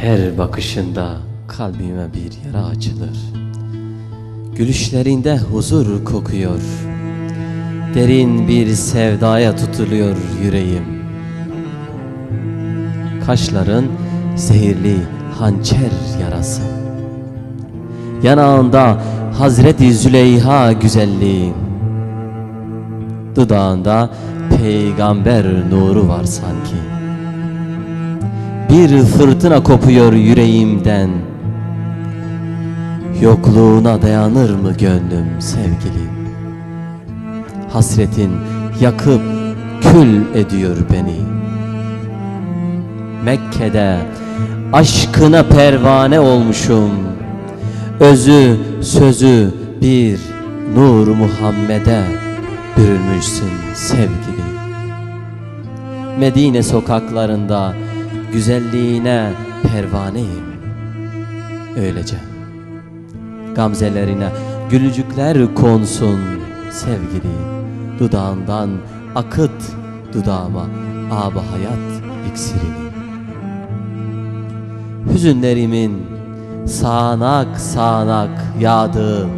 Her bakışında kalbime bir yara açılır. Gülüşlerinde huzur kokuyor. Derin bir sevdaya tutuluyor yüreğim. Kaşların zehirli hançer yarası. Yanağında Hazreti Züleyha güzelliği. Dudağında peygamber nuru var sanki. Bir fırtına kopuyor yüreğimden. Yokluğuna dayanır mı gönlüm sevgilim? Hasretin yakıp kül ediyor beni. Mekke'de aşkına pervane olmuşum. Özü sözü bir nur Muhammed'e bürünmüşsün sevgili. Medine sokaklarında güzelliğine pervaneyim. Öylece gamzelerine gülücükler konsun sevgili. Dudağından akıt dudağıma aba hayat iksirini. Hüzünlerimin sağanak sağanak yağdığı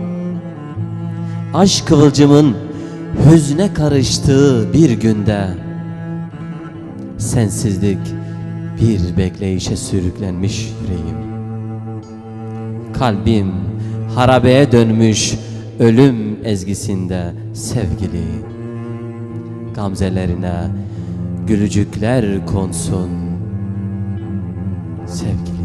Aşk kıvılcımın hüzne karıştığı bir günde Sensizlik bir bekleyişe sürüklenmiş yüreğim. Kalbim harabeye dönmüş ölüm ezgisinde sevgili. Gamzelerine gülücükler konsun sevgili